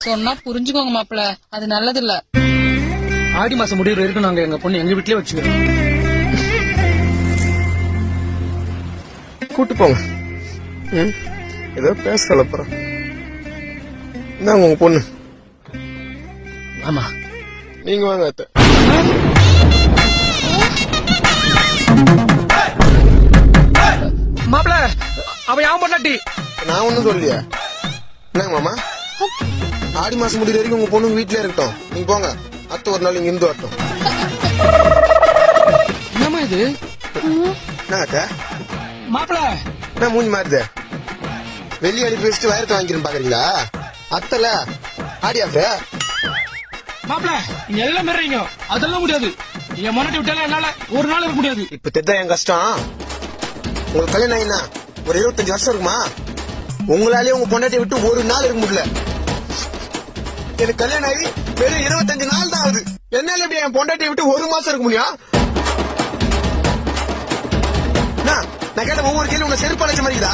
சொன்னா புரிஞ்சுக்கோங்க மாப்பிள அது நல்லது இல்ல ஆடி மாசம் முடிவுற வரைக்கும் நாங்க எங்க பொண்ணு எங்க வீட்லயே வச்சுக்கிறோம். கூட்டு போங்க. ம்? ஏதோ பேச கலப்புறோம் இந்தாங்க உங்க பொண்ணு. ஆமா நீங்க வாங்க அத்தை. மாப்பிள அவன் யான் பொண்டாட்டி? நான் ஒண்ணும் சொல்லலையே. என்னங்க மாமா. ஆடி மாசம் முடிகிற வரைக்கும் உங்க பொண்ணு வீட்லயே இருக்கட்டும். நீங்க போங்க. அத்தை ஒரு நாள் இங்க இருந்து வரட்டும். என்னம்மா இது? என்ன அத்தை? மாப்பிள! என்ன மூஞ்சி மாறுது? வெளியே அடி பேசிட்டு வயரத்தை வாங்கிக்கிறேன் பாக்குறீங்களா? அத்தல ஆடி அத்தை? மாப்பிள நீங்க எல்லாம் மீறீங்க அதெல்லாம் முடியாது. என் முன்னாடி விட்டாலும் என்னால ஒரு நாள் இருக்க முடியாது. இப்ப தெரிதா என் கஷ்டம். உங்களுக்கு கல்யாணம் ஆயினா ஒரு இருபத்தஞ்சு வருஷம் இருக்குமா? உங்களாலே உங்க பொண்டாட்டியை விட்டு ஒரு நாள் இருக்க முடியல. எனக்கு கல்யாணம் ஆகி வெறும் இருபத்தஞ்சு நாள் தான் ஆகுது. என்னால எப்படி என் பொண்டாட்டியை விட்டு ஒரு மாசம் இருக்க முடியும்? என்ன, நான் கேட்ட ஒவ்வொரு கேள்வி உங்க செருப்பு அழைச்ச மாதிரிதா